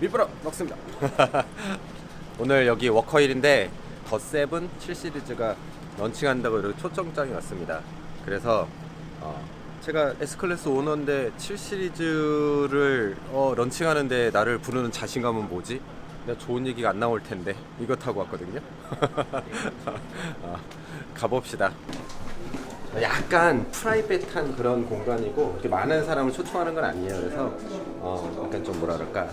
밀브러 먹습니다. 오늘 여기 워커힐인데 더7 7 시리즈가 런칭한다고 이렇게 초청장이 왔습니다. 그래서 어, 제가 S클래스 오너인데 7 시리즈를 어, 런칭하는데 나를 부르는 자신감은 뭐지? 내가 좋은 얘기가 안 나올 텐데 이거 타고 왔거든요. 어, 가봅시다. 약간 프라이빗한 그런 공간이고 이렇게 많은 사람을 초청하는 건 아니에요. 그래서 어, 약간 좀 그럴까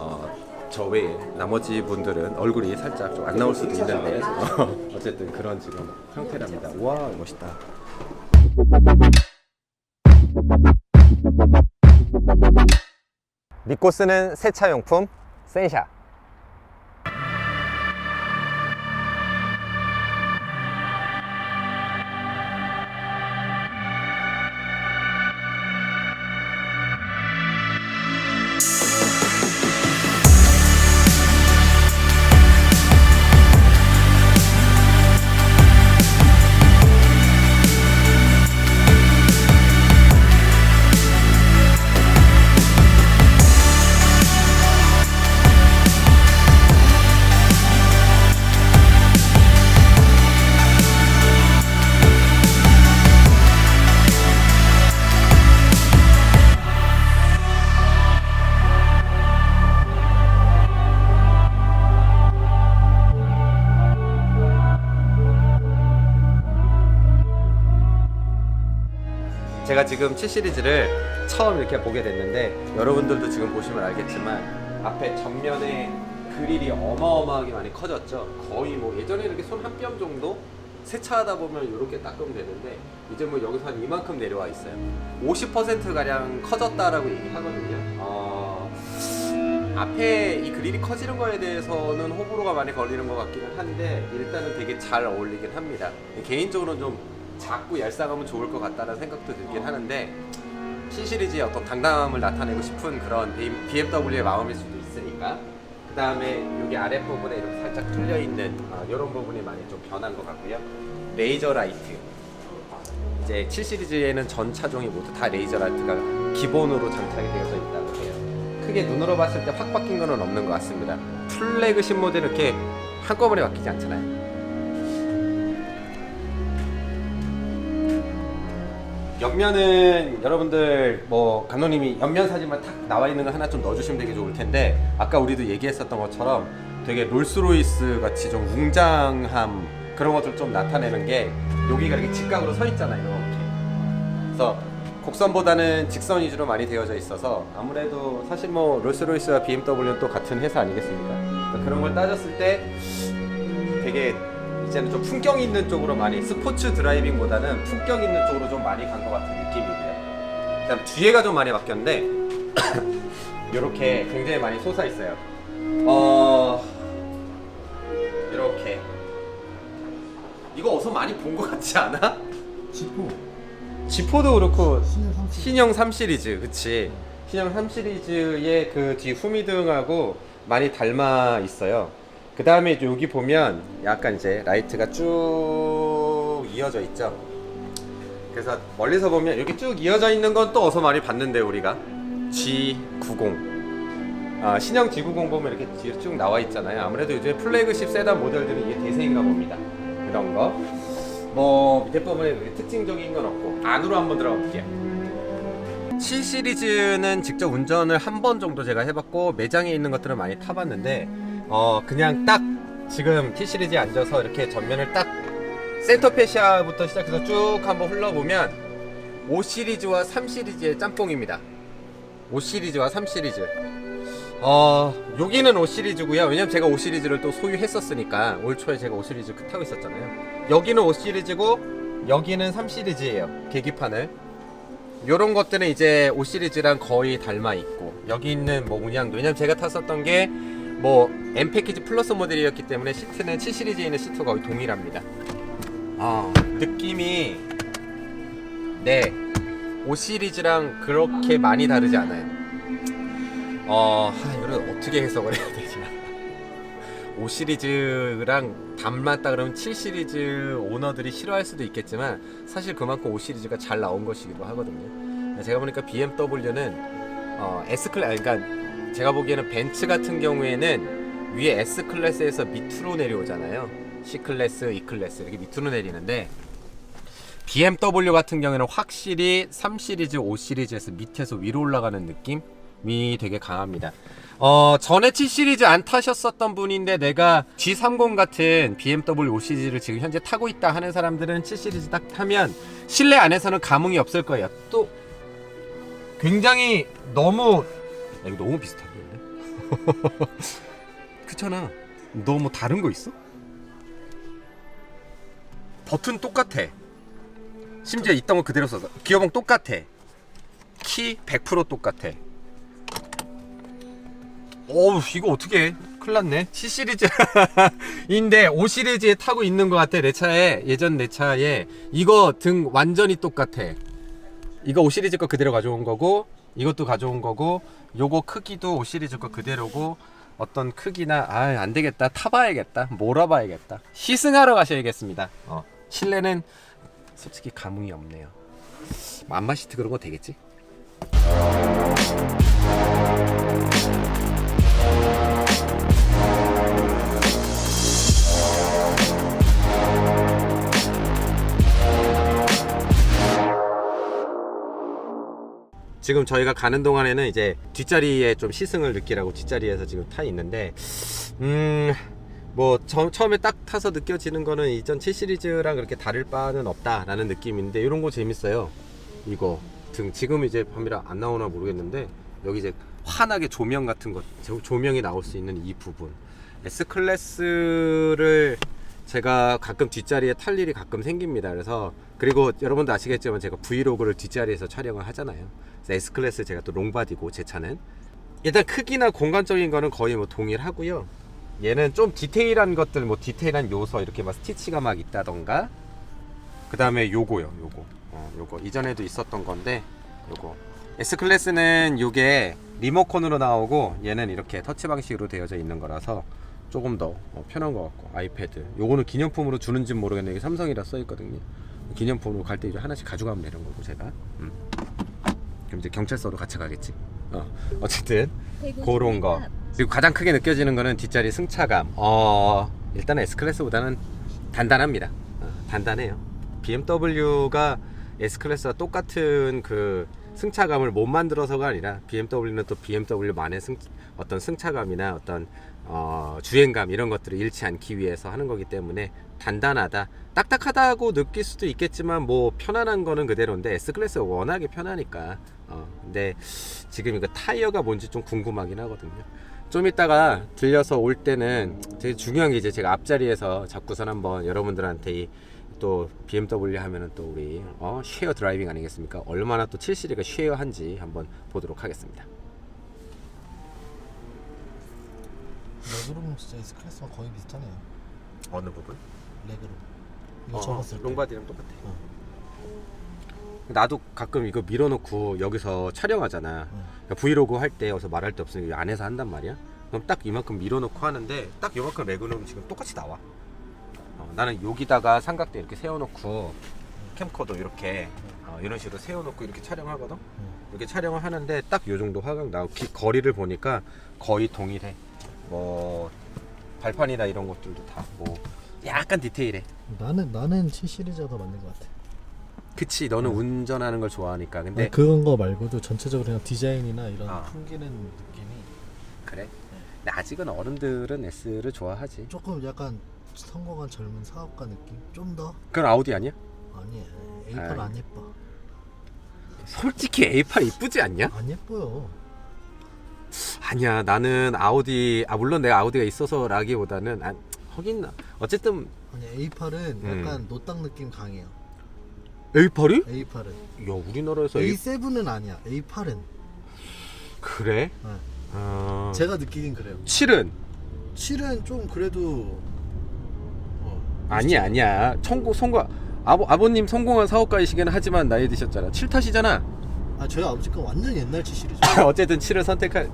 어, 저 외에 나머지 분들은 얼굴이 살짝 좀 안 나올 수도 있는데 어, 어쨌든 그런 지금 형태랍니다. 와 멋있다. 쓰는 세차용품 센샤. 지금 7 시리즈를 처음 이렇게 보게 됐는데 여러분들도 지금 보시면 알겠지만 앞에 전면에 그릴이 어마어마하게 많이 커졌죠. 거의 뭐 예전에 이렇게 손 한 뼘 정도 세차하다 보면 이렇게 닦으면 되는데 이제 뭐 여기서 한 이만큼 내려와 있어요. 50% 가량 커졌다라고 얘기하거든요. 어, 앞에 이 그릴이 커지는 거에 대해서는 호불호가 많이 걸리는 것 같기는 한데 일단은 되게 잘 어울리긴 합니다. 개인적으로는 좀 작고 얄쌍하면 좋을 것 같다는 생각도 들긴 하는데 C 시리즈의 어떤 당당함을 나타내고 싶은 그런 BMW의 마음일 수도 있으니까 그 다음에 여기 아랫부분에 이렇게 살짝 뚫려 있는 이런 부분이 많이 좀 변한 것 같고요. 레이저 라이트. 이제 7 시리즈에는 전 차종이 모두 다 레이저 라이트가 기본으로 장착이 되어져 있다고 해요. 크게 눈으로 봤을 때 확 바뀐 건 없는 것 같습니다. 플래그십 모델 이렇게 한꺼번에 바뀌지 않잖아요 옆면은 여러분들 뭐 감독님이 옆면 사진만 탁 나와 있는 거 하나 좀 넣어주시면 되게 좋을 텐데 아까 우리도 얘기했었던 것처럼 되게 롤스로이스 같이 좀 웅장함 그런 것들 좀 나타내는 게 여기가 이렇게 직각으로 서 있잖아요 이렇게. 그래서 곡선보다는 직선 위주로 많이 되어져 있어서 아무래도 사실 뭐 롤스로이스와 BMW는 또 같은 회사 아니겠습니까? 그러니까 그런 걸 따졌을 때 되게 이제는 좀 품격 있는 쪽으로 많이 스포츠 드라이빙보다는 품격 있는 쪽으로 좀 많이 간 것 같은 느낌이고요. 그다음 뒤에가 좀 많이 바뀌었는데 이렇게 굉장히 많이 솟아 있어요. 어 이렇게 이거 어디서 많이 본 것 같지 않아? 지포 지포도 그렇고 신형 3 신형 3 시리즈 그치 신형 3 시리즈의 그 뒤 후미등하고 많이 닮아 있어요 그 다음에 여기 보면 약간 이제 라이트가 쭉 이어져 있죠. 그래서 멀리서 보면 이렇게 쭉 이어져 있는 건 또 어서 많이 봤는데 우리가. G90. 아, 신형 G90 보면 이렇게 뒤에 쭉 나와 있잖아요. 아무래도 요즘 플래그십 세단 모델들은 이게 대세인가 봅니다. 이런 거 뭐 밑에 부분에 특징적인 건 없고 안으로 한번 들어가 볼게요. 7 시리즈는 직접 운전을 한 번 정도 제가 해봤고 매장에 있는 것들은 많이 타봤는데 어 그냥 딱 지금 T 시리즈에 앉아서 이렇게 전면을 딱 센터 페시아부터 시작해서 쭉 한번 흘러보면 5 시리즈와 3 시리즈의 짬뽕입니다. 5 시리즈와 3 시리즈. 어 여기는 5 시리즈고요. 왜냐면 제가 5 시리즈를 또 소유했었으니까 올 초에 제가 5 시리즈 타고 있었잖아요. 여기는 5 시리즈고 여기는 3 시리즈예요. 계기판을. 요런 것들은 이제 5 시리즈랑 거의 닮아 있고 여기 있는 뭐 문양도. 왜냐면 제가 탔었던 게 뭐 M 패키지 플러스 모델이었기 때문에 시트는 7 시리즈에 있는 시트와 거의 동일합니다. 아 느낌이 네. 5 시리즈랑 그렇게 많이 다르지 않아요. 어, 하, 이걸 어떻게 해석을 해야 되지? 5 시리즈랑 닮았다 그러면 7 시리즈 오너들이 싫어할 수도 있겠지만 사실 그만큼 5 시리즈가 잘 나온 것이기도 하거든요. 제가 보니까 BMW는 어, S 클래, 아니, 그러니까 제가 보기에는 벤츠 같은 경우에는 위에 S 클래스에서 밑으로 내려오잖아요. C 클래스, E 클래스 이렇게 밑으로 내리는데 BMW 같은 경우에는 확실히 3 시리즈, 5 시리즈에서 밑에서 위로 올라가는 느낌이 되게 강합니다. 어, 전에 7 시리즈 안 타셨었던 분인데 내가 G30 같은 BMW 5 시리즈를 지금 현재 타고 있다 하는 사람들은 7 시리즈 딱 타면 실내 안에서는 감흥이 없을 거예요. 또 굉장히 너무 야, 이거 너무 비슷하게 했네. 그렇잖아. 너 뭐 다른 거 있어? 버튼 똑같아. 심지어 있던 거 그대로 써서 기어봉 똑같아. 키 100% 똑같아. 어우 이거 어떻게 해? 큰일 났네 7 시리즈 인데 5 시리즈에 타고 있는 것 같아 내 차에 예전 내 차에 이거 등 완전히 똑같아 이거 5 시리즈 거 그대로 가져온 거고 이것도 가져온 거고 요거 크기도 5 시리즈 거 그대로고 어떤 크기나 아 안 되겠다. 타봐야겠다. 몰아봐야겠다. 시승하러 가셔야겠습니다. 어, 실내는 솔직히 감흥이 없네요. 맘마시트 그런 거 되겠지? 지금 저희가 가는 동안에는 이제 뒷자리에 좀 시승을 느끼라고 뒷자리에서 지금 타 있는데 음뭐 처음에 딱 타서 느껴지는 거는 이전 7 시리즈랑 그렇게 다를 바는 없다라는 느낌인데 이런 거 재밌어요. 이거 등. 지금 이제 밤이라 안 나오나 모르겠는데 여기 이제 환하게 조명 같은 거 조- 조명이 나올 수 있는 이 부분. S 클래스를 제가 가끔 뒷자리에 탈 일이 가끔 생깁니다. 그래서 그리고 여러분도 아시겠지만 제가 브이로그를 뒷자리에서 촬영을 하잖아요. 그래서 S 클래스 제가 또 롱바디고 제 차는 일단 크기나 공간적인 거는 거의 뭐 동일하고요. 얘는 좀 디테일한 것들 뭐 디테일한 요소 이렇게 막 스티치가 막 있다던가 그 다음에 요거요 요거 어, 요거 이전에도 있었던 건데 요거 S 클래스는 요게 리모컨으로 나오고 얘는 이렇게 터치 방식으로 되어져 있는 거라서 조금 더 어, 편한 것 같고 아이패드. 요거는 기념품으로 주는지 모르겠는데 이게 삼성이라 써 있거든요. 기념품으로 갈 때 이제 하나씩 가져가면 되는 거고 제가. 음. 그럼 이제 경찰서로 같이 가겠지. 어, 어쨌든 그런 거. 그리고 가장 크게 느껴지는 거는 뒷자리 승차감. 어 일단 S 클래스보다는 단단합니다. 어, 단단해요. BMW가 S 클래스와 똑같은 그 승차감을 못 만들어서가 아니라 BMW는 또 BMW만의 승, 어떤 승차감이나 어떤 어, 주행감 이런 것들을 잃지 않기 위해서 하는 거기 때문에 단단하다 딱딱하다고 느낄 수도 있겠지만 뭐 편안한 거는 그대로인데 S 클래스가 워낙에 편하니까. 어, 근데 지금 이거 타이어가 뭔지 좀 궁금하긴 하거든요. 좀 이따가 들려서 올 때는 되게 중요한 게 이제 제가 앞자리에서 잡고선 한번 여러분들한테 이 또 BMW 하면은 또 우리 어, 쉐어 드라이빙 아니겠습니까? 얼마나 또 7시리가 쉐어한지 한번 보도록 하겠습니다. 보면 진짜 S 클래스와 거의 비슷하네요. 어느 부분? 레그로. 이거 접었을 때. 롱바디랑 똑같아. 어. 나도 가끔 이거 밀어놓고 여기서 촬영하잖아. 응. 그러니까 브이로그 할 때 여기서 말할 데 없으니까 안에서 한단 말이야. 그럼 딱 이만큼 밀어놓고 하는데 딱 이만큼 레그는 지금 똑같이 나와. 어, 나는 여기다가 삼각대 이렇게 세워놓고 캠코더 이렇게 어, 이런 식으로 세워놓고 이렇게 촬영하거든. 응. 이렇게 촬영을 하는데 딱 요 정도 화각 나고 기- 거리를 보니까 거의 동일해. 뭐 발판이나 이런 것들도 다 뭐 약간 디테일해. 나는 나는 7 시리즈가 더 맞는 것 같아. 그치 너는 운전하는 걸 좋아하니까 근데 아니, 그런 거 말고도 전체적으로 그냥 디자인이나 이런 아. 풍기는 느낌이 그래 근데 아직은 어른들은 S를 좋아하지 조금 약간 성공한 젊은 사업가 느낌? 좀 더? 그건 아우디 아니야? 아니야. A8 아이. 안 예뻐. 솔직히 A8 이쁘지 않냐? 안 예뻐요. 아니야 나는 아우디 아 물론 내가 아우디가 있어서라기보다는 아, 하긴 어쨌든 아니 A8은 음. 약간 노땅 느낌 강해요. A8이? A8은. 야 우리나라에서 A... A7은 아니야. A8은. 그래? 네. 어... 제가 느끼긴 그래요. 7은? 7은 좀 그래도 어, 아니야 아니야. 성공 성공 아버, 아버님 성공한 사업가이시긴 하지만 나이 드셨잖아. 7 타시잖아. 아 저희 아버지 건 완전 옛날 7 시리즈. 어쨌든 7을 선택할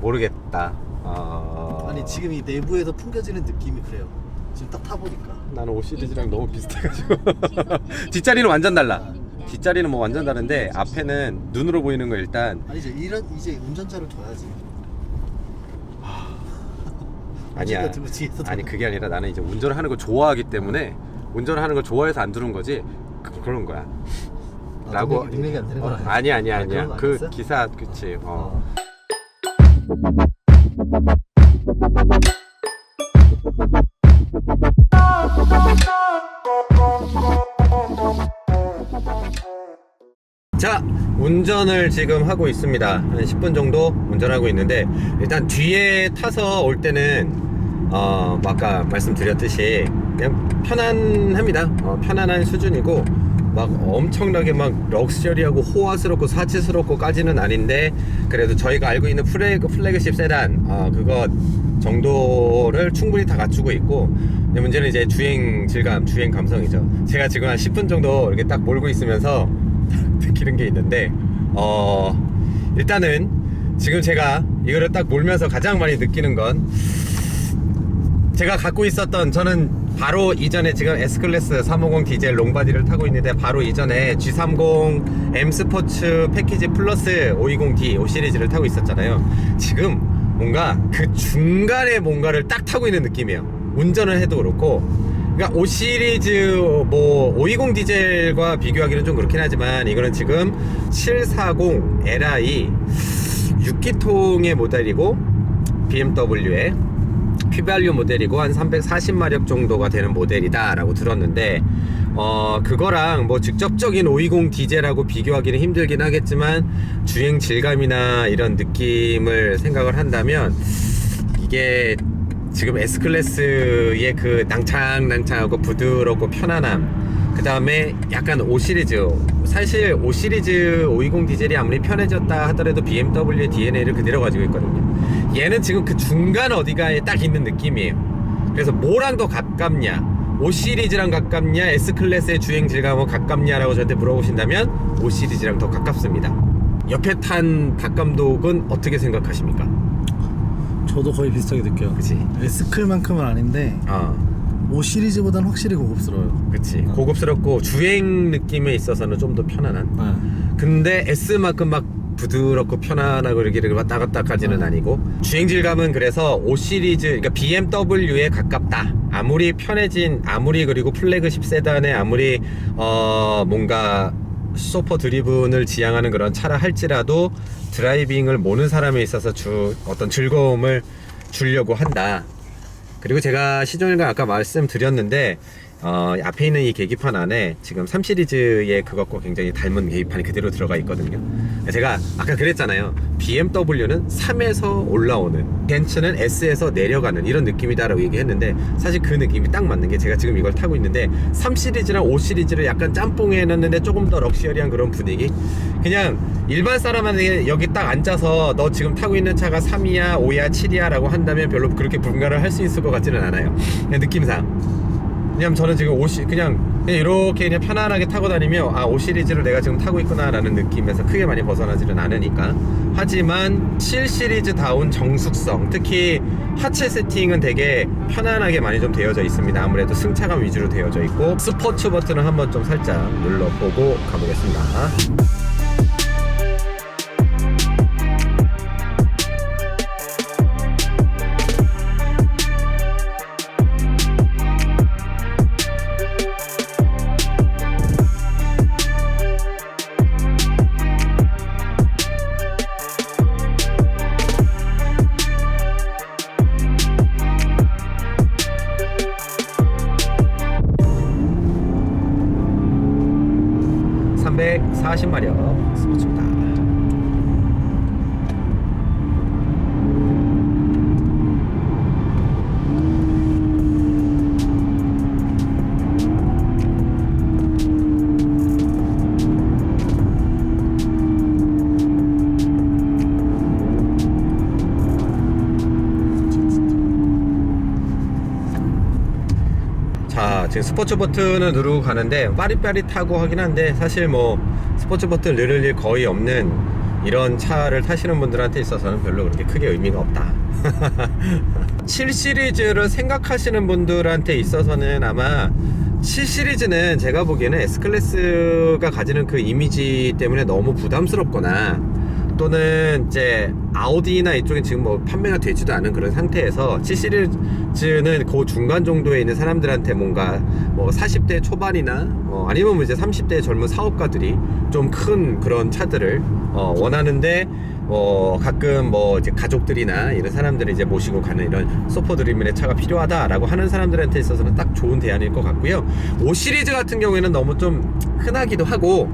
모르겠다. 어... 아니 지금 이 내부에서 풍겨지는 느낌이 그래요. 지금 딱 타보니까. 나는 5 시리즈랑 너무 비슷해가지고. 뒷자리는 완전 달라. 뒷자리는 뭐 완전 다른데 앞에는 눈으로 보이는 거 일단. 아니 이제 이런 이제 운전자를 둬야지. 아니야. 뒤에서 아니. 그게 아니라 나는 이제 운전을 하는 걸 좋아하기 때문에 운전을 하는 걸 좋아해서 안 두는 거지 그, 그런 거야. 아, 라고 돈 얘기 안 되는 건 어? 아니 아니 아, 거그 아니었어? 기사 그치. 어. 어. 자 운전을 지금 하고 있습니다. 한 10분 정도 운전하고 있는데 일단 뒤에 타서 올 때는 어, 뭐 아까 말씀드렸듯이 그냥 편안합니다. 어, 편안한 수준이고 막 엄청나게 막 럭셔리하고 호화스럽고 사치스럽고까지는 아닌데 그래도 저희가 알고 있는 플래그, 플래그십 세단 어, 그거 정도를 충분히 다 갖추고 있고 문제는 이제 주행 질감 주행 감성이죠. 제가 지금 한 10분 정도 이렇게 딱 몰고 있으면서 느끼는 게 있는데 어 일단은 지금 제가 이거를 딱 몰면서 가장 많이 느끼는 건 제가 갖고 있었던 저는 바로 이전에 지금 S클래스 350 디젤 롱바디를 타고 있는데 바로 이전에 G30 M 스포츠 패키지 플러스 520D 5 시리즈를 타고 있었잖아요. 지금 뭔가 그 중간에 뭔가를 딱 타고 있는 느낌이에요. 운전을 해도 그렇고 그러니까 5 시리즈 뭐 520 디젤과 비교하기는 좀 그렇긴 하지만 이거는 지금 740 Li 6기통의 모델이고 BMW의 휘발유 모델이고 한 340마력 정도가 되는 모델이다라고 들었는데 어 그거랑 뭐 직접적인 520 디젤하고 비교하기는 힘들긴 하겠지만 주행 질감이나 이런 느낌을 생각을 한다면 이게 지금 S 클래스의 그 낭창낭창하고 부드럽고 편안함. 그 다음에 약간 5 시리즈. 사실 5 시리즈 520 디젤이 아무리 편해졌다 하더라도 BMW의 DNA를 그대로 가지고 있거든요. 얘는 지금 그 중간 어디가에 딱 있는 느낌이에요. 그래서 뭐랑 더 가깝냐? 5 시리즈랑 가깝냐? S 클래스의 주행 질감은 가깝냐라고 저한테 물어보신다면 5 시리즈랑 더 가깝습니다. 옆에 탄 박 감독은 어떻게 생각하십니까? 저도 거의 비슷하게 느껴요. 그치 S클만큼은 아닌데 어 5 시리즈보다는 확실히 고급스러워요. 그치 고급스럽고 주행 느낌에 있어서는 좀 더 편안한 네. 근데 S만큼 막 부드럽고 편안하고 이렇게 왔다 갔다까지는 음. 아니고 주행 질감은 그래서 5 시리즈 그러니까 BMW에 가깝다 아무리 편해진 아무리 그리고 플래그십 세단에 아무리 어 뭔가 소퍼 드리븐을 지향하는 그런 차라 할지라도 드라이빙을 모는 사람에 있어서 주 어떤 즐거움을 주려고 한다. 그리고 제가 시종일관 아까 말씀드렸는데 어, 앞에 있는 이 계기판 안에 지금 3 시리즈의 그것과 굉장히 닮은 계기판이 그대로 들어가 있거든요. 제가 아까 그랬잖아요. BMW는 3에서 올라오는, 벤츠는 S에서 내려가는 이런 느낌이다 라고 얘기했는데 사실 그 느낌이 딱 맞는 게 제가 지금 이걸 타고 있는데 3 시리즈랑 5 시리즈를 약간 짬뽕해 놨는데 조금 더 럭셔리한 그런 분위기. 그냥 일반 사람한테 여기 딱 앉아서 너 지금 타고 있는 차가 3이야, 5야, 7이야 라고 한다면 별로 그렇게 분간을 할 수 있을 것 같지는 않아요. 그냥 느낌상. 왜냐면 저는 지금 5 시, 그냥, 그냥 이렇게 그냥 편안하게 타고 다니며 아, 5 시리즈를 내가 지금 타고 있구나라는 느낌에서 크게 많이 벗어나지는 않으니까. 하지만 7 시리즈 다운 정숙성, 특히 하체 세팅은 되게 편안하게 많이 좀 되어져 있습니다. 아무래도 승차감 위주로 되어져 있고 스포츠 버튼을 한번 좀 살짝 눌러보고 가보겠습니다. (340마력) 스포츠입니다. 자 지금 스포츠 버튼을 누르고 가는데 빠릿빠릿하고 하긴 한데 사실 뭐 스포츠 버튼 누를 일 거의 없는 이런 차를 타시는 분들한테 있어서는 별로 그렇게 크게 의미가 없다. 7 시리즈를 생각하시는 분들한테 있어서는 아마 7 시리즈는 제가 보기에는 S클래스가 가지는 그 이미지 때문에 너무 부담스럽거나 또는 이제 아우디나 이쪽에 지금 뭐 판매가 되지도 않은 그런 상태에서 7 시리즈는 그 중간 정도에 있는 사람들한테 뭔가 뭐 40대 초반이나 어, 아니면 뭐 이제 30대 젊은 사업가들이 좀 큰 그런 차들을 어, 원하는데 뭐 가끔 뭐 이제 가족들이나 이런 사람들을 이제 모시고 가는 이런 소포 드림의 차가 필요하다라고 하는 사람들한테 있어서는 딱 좋은 대안일 것 같고요. 5 시리즈 같은 경우에는 너무 좀 흔하기도 하고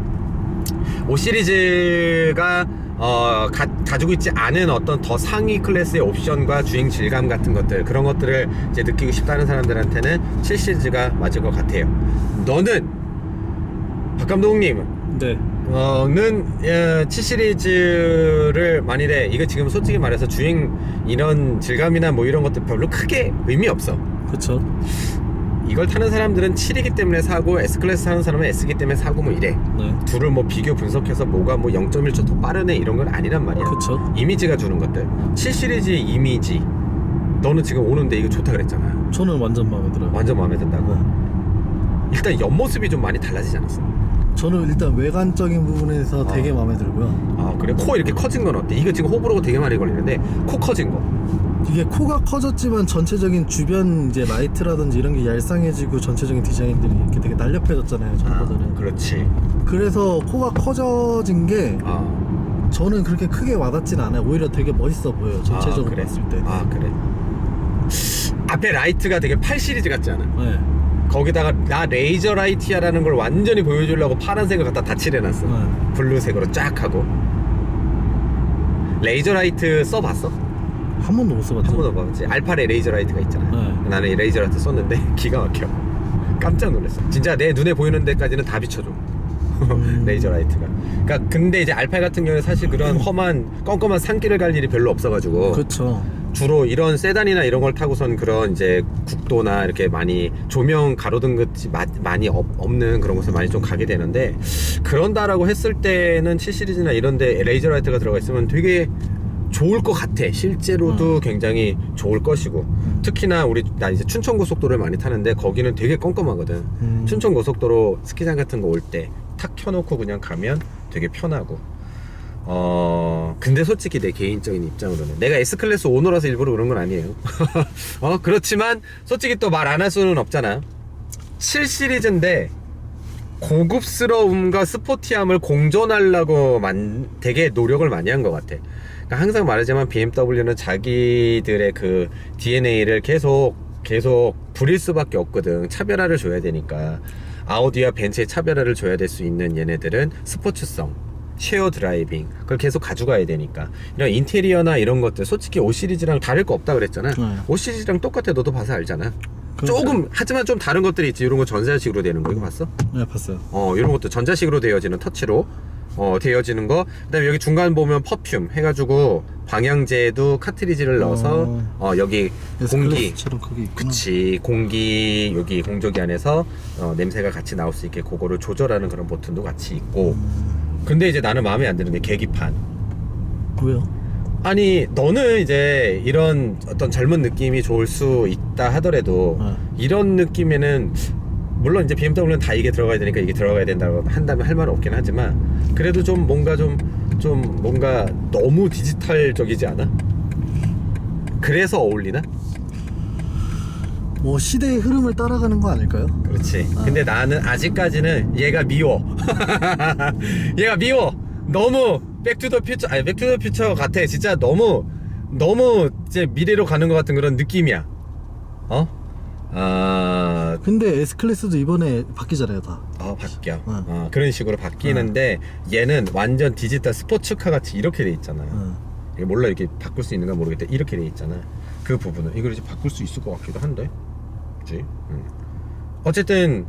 5 시리즈가 어, 가, 가지고 있지 않은 어떤 더 상위 클래스의 옵션과 주행 질감 같은 것들 그런 것들을 이제 느끼고 싶다는 사람들한테는 7 시리즈가 맞을 것 같아요. 너는 박 감독님 네. 어는 7 시리즈를 만일에 이거 지금 솔직히 말해서 주행 이런 질감이나 뭐 이런 것들 별로 크게 의미 없어. 그쵸. 이걸 타는 사람들은 7이기 때문에 사고 S 클래스 타는 사람은 S기 때문에 사고 뭐 이래. 네. 둘을 뭐 비교 분석해서 뭐가 뭐 0.1초 더 빠르네 이런 건 아니란 말이야. 그쵸. 이미지가 주는 것들. 7 시리즈의 이미지. 너는 지금 오는데 이거 좋다 그랬잖아. 저는 완전 마음에 들어요. 완전 마음에 든다고. 일단 옆모습이 좀 많이 달라지지 않았어? 저는 일단 외관적인 부분에서 어. 되게 마음에 들고요. 아 그래? 코 이렇게 커진 건 어때? 이거 지금 호불호가 되게 많이 걸리는데 코 커진 거. 이게 코가 커졌지만 전체적인 주변 이제 라이트라든지 이런 게 얄쌍해지고 전체적인 디자인들이 이렇게 되게 날렵해졌잖아요. 아, 전보다는. 그렇지. 그래서 코가 커져진 게 아, 저는 그렇게 크게 와닿진 않아요. 오히려 되게 멋있어 보여요. 전체적으로 아, 그래. 봤을 때. 아 그래. 앞에 라이트가 되게 8 시리즈 같지 않아? 네. 거기다가 나 레이저 라이트야라는 걸 완전히 보여주려고 파란색을 갖다 다 칠해놨어. 네. 블루색으로 쫙 하고. 레이저 라이트 써봤어? 한 번도 못 써봤죠. 한 번도 봐봤지. 알파레 레이저 라이트가 있잖아. 네. 나는 이 레이저 라이트 썼는데 기가 막혀. 깜짝 놀랐어. 진짜 내 눈에 보이는 데까지는 다 비춰줘. 음. 레이저 라이트가. 그러니까 근데 이제 알파 같은 경우는 사실 그런 험한 껌껌한 산길을 갈 일이 별로 없어가지고 그렇죠. 주로 이런 세단이나 이런 걸 타고선 그런 이제 국도나 이렇게 많이 조명 가로등 같이 마- 많이 없, 없는 그런 곳에 많이 좀 가게 되는데 그런다라고 했을 때는 7 시리즈나 이런데 레이저 라이트가 들어가 있으면 되게 좋을 것 같아. 실제로도 굉장히 좋을 것이고 특히나 우리 나 이제 춘천 고속도로를 많이 타는데 거기는 되게 껌껌하거든. 음. 춘천 고속도로 스키장 같은 거 올 때 탁 켜놓고 그냥 가면 되게 편하고. 어 근데 솔직히 내 개인적인 입장으로는 내가 S 클래스 오너라서 일부러 그런 건 아니에요. 어 그렇지만 솔직히 또 말 안 할 수는 없잖아. 7 시리즈인데 고급스러움과 스포티함을 공존하려고 만, 되게 노력을 많이 한 것 같아. 그러니까 항상 말하지만 BMW는 자기들의 그 DNA를 계속 계속 부릴 수밖에 없거든. 차별화를 줘야 되니까. 아우디와 벤츠의 차별화를 줘야 될 수 있는 얘네들은 스포츠성, 쉐어 드라이빙 그걸 계속 가져가야 되니까 이런 인테리어나 이런 것들 솔직히 5 시리즈랑 다를 거 없다 그랬잖아. 네. 5 시리즈랑 똑같아. 너도 봐서 알잖아. 그렇죠. 조금 하지만 좀 다른 것들이 있지. 이런 거 전자식으로 되는 거 이거 봤어? 네, 봤어요. 어 이런 것도 전자식으로 되어지는 터치로 어 되어지는 거. 그다음에 여기 중간 보면 퍼퓸 해가지고 방향제도 카트리지를 넣어서 어. 어 여기 공기 처럼 크게 있구나. 그치 공기 여기 공조기 안에서 어, 냄새가 같이 나올 수 있게 그거를 조절하는 그런 버튼도 같이 있고 음, 근데 이제 나는 마음에 안 드는 게 계기판 왜요? 아니 너는 이제 이런 어떤 젊은 느낌이 좋을 수 있다 하더라도 네. 이런 느낌에는 물론 이제 BMW는 다 이게 들어가야 되니까 이게 들어가야 된다고 한다면 할 말은 없긴 하지만 그래도 좀 뭔가 좀 좀 뭔가 너무 디지털적이지 않아? 그래서 어울리나? 뭐 시대의 흐름을 따라가는 거 아닐까요? 그렇지. 근데 나는 아직까지는 얘가 미워. 얘가 미워. 너무 백투더 퓨처 아니 백투더 퓨처 같아. 진짜 너무 너무 이제 미래로 가는 것 같은 그런 느낌이야. 어? 아, 근데 S 클래스도 이번에 바뀌잖아요, 다. 어 바뀌어. 응. 어, 그런 식으로 바뀌는데 얘는 완전 디지털 스포츠카 같이 이렇게 돼 있잖아요. 어. 이게 몰라 이렇게 바꿀 수 있는가 모르겠다. 이렇게 돼 있잖아. 그 부분은 이걸 이제 바꿀 수 있을 것 같기도 한데, 그렇지? 어쨌든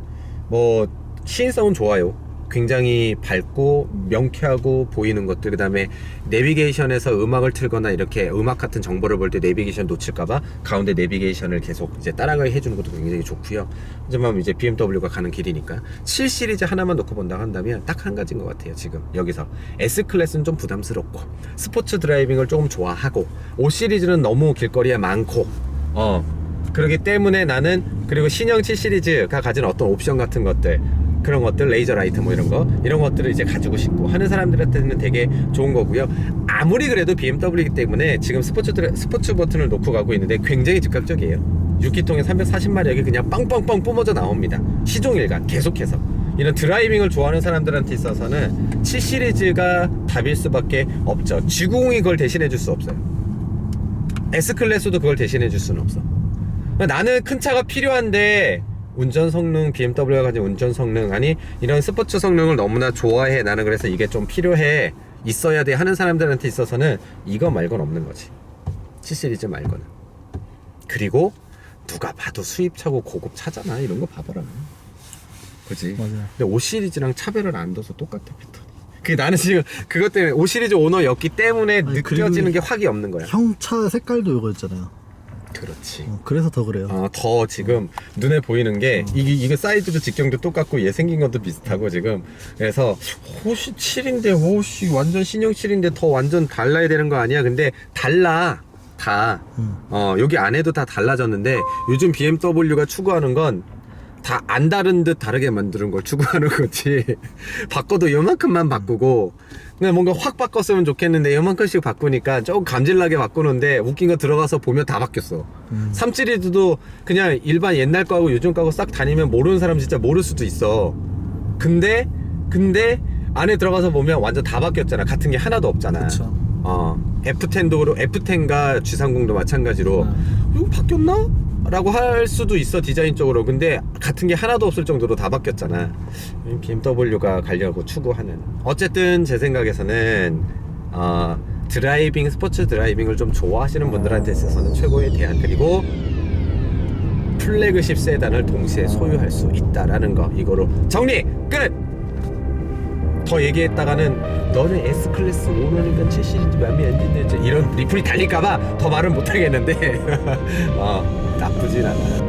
뭐 시인성은 좋아요. 굉장히 밝고 명쾌하고 보이는 것들 그다음에 내비게이션에서 음악을 틀거나 이렇게 음악 같은 정보를 볼 때 내비게이션 놓칠까봐 가운데 내비게이션을 계속 이제 따라가게 해주는 것도 굉장히 좋고요. 하지만 이제 BMW가 가는 길이니까 7 시리즈 하나만 놓고 본다고 한다면 딱 한 가지인 것 같아요. 지금 여기서 S 클래스는 좀 부담스럽고 스포츠 드라이빙을 조금 좋아하고 5 시리즈는 너무 길거리에 많고 어 그렇기 때문에 나는 그리고 신형 7 시리즈가 가진 어떤 옵션 같은 것들 그런 것들 레이저 라이트 뭐 이런 거 이런 것들을 이제 가지고 싶고 하는 사람들한테는 되게 좋은 거고요. 아무리 그래도 BMW이기 때문에 지금 스포츠 스포츠 버튼을 놓고 가고 있는데 굉장히 즉각적이에요. 6기통에 340마력이 그냥 빵빵빵 뿜어져 나옵니다. 시종일관 계속해서. 이런 드라이빙을 좋아하는 사람들한테 있어서는 7 시리즈가 답일 수밖에 없죠. G90이 그걸 대신해 줄 수 없어요. S 클래스도 그걸 대신해 줄 수는 없어. 나는 큰 차가 필요한데 운전 성능 BMW가 가진 운전 성능 아니 이런 스포츠 성능을 너무나 좋아해. 나는 그래서 이게 좀 필요해. 있어야 돼 하는 사람들한테 있어서는 이거 말고는 없는 거지. 7 시리즈 말고는. 그리고 누가 봐도 수입차고 고급 차잖아. 이런 거 봐봐라. 그지? 맞아요. 근데 5 시리즈랑 차별을 안 둬서 똑같아 패턴이. 그 나는 지금 그것 때문에 5 시리즈 오너였기 때문에 아니, 느껴지는 그리고 게 확이 없는 거야. 형 차 색깔도 이거였잖아요. 그렇지 어, 그래서 더 그래요. 어, 더 지금 눈에 보이는 게 이게 이게 사이즈도 직경도 똑같고 얘 생긴 것도 비슷하고 지금 그래서 호시 7인데 호시 완전 신형 7인데 더 완전 달라야 되는 거 아니야? 근데 달라 다. 음. 어 여기 안에도 다 달라졌는데 요즘 BMW가 추구하는 건 다 안 다른 듯 다르게 만드는 걸 추구하는 거지. 바꿔도 요만큼만 바꾸고 그냥 뭔가 확 바꿨으면 좋겠는데 요만큼씩 바꾸니까 조금 감질나게 바꾸는데 웃긴 거 들어가서 보면 다 바뀌었어. 음. 3 시리즈도 그냥 일반 옛날 거하고 요즘 거하고 싹 다니면 모르는 사람 진짜 모를 수도 있어. 근데 근데 안에 들어가서 보면 완전 다 바뀌었잖아. 같은 게 하나도 없잖아. 그쵸. 어 F10도 그렇고 F10과 G30도 마찬가지로 네. 이거 바뀌었나? 라고 할 수도 있어 디자인적으로. 근데 같은 게 하나도 없을 정도로 다 바뀌었잖아. BMW가 가려고 추구하는. 어쨌든 제 생각에서는 어, 드라이빙 스포츠 드라이빙을 좀 좋아하시는 분들한테 있어서는 최고의 대안. 그리고 플래그십 세단을 동시에 소유할 수 있다라는 거 이거로 정리 끝! 더 얘기했다가는 너는 S 클래스 오너니까 7 시리즈 맘에 안 드는데 이런 리플이 달릴까봐 더 말은 못 하겠는데. 어 나쁘진 않아.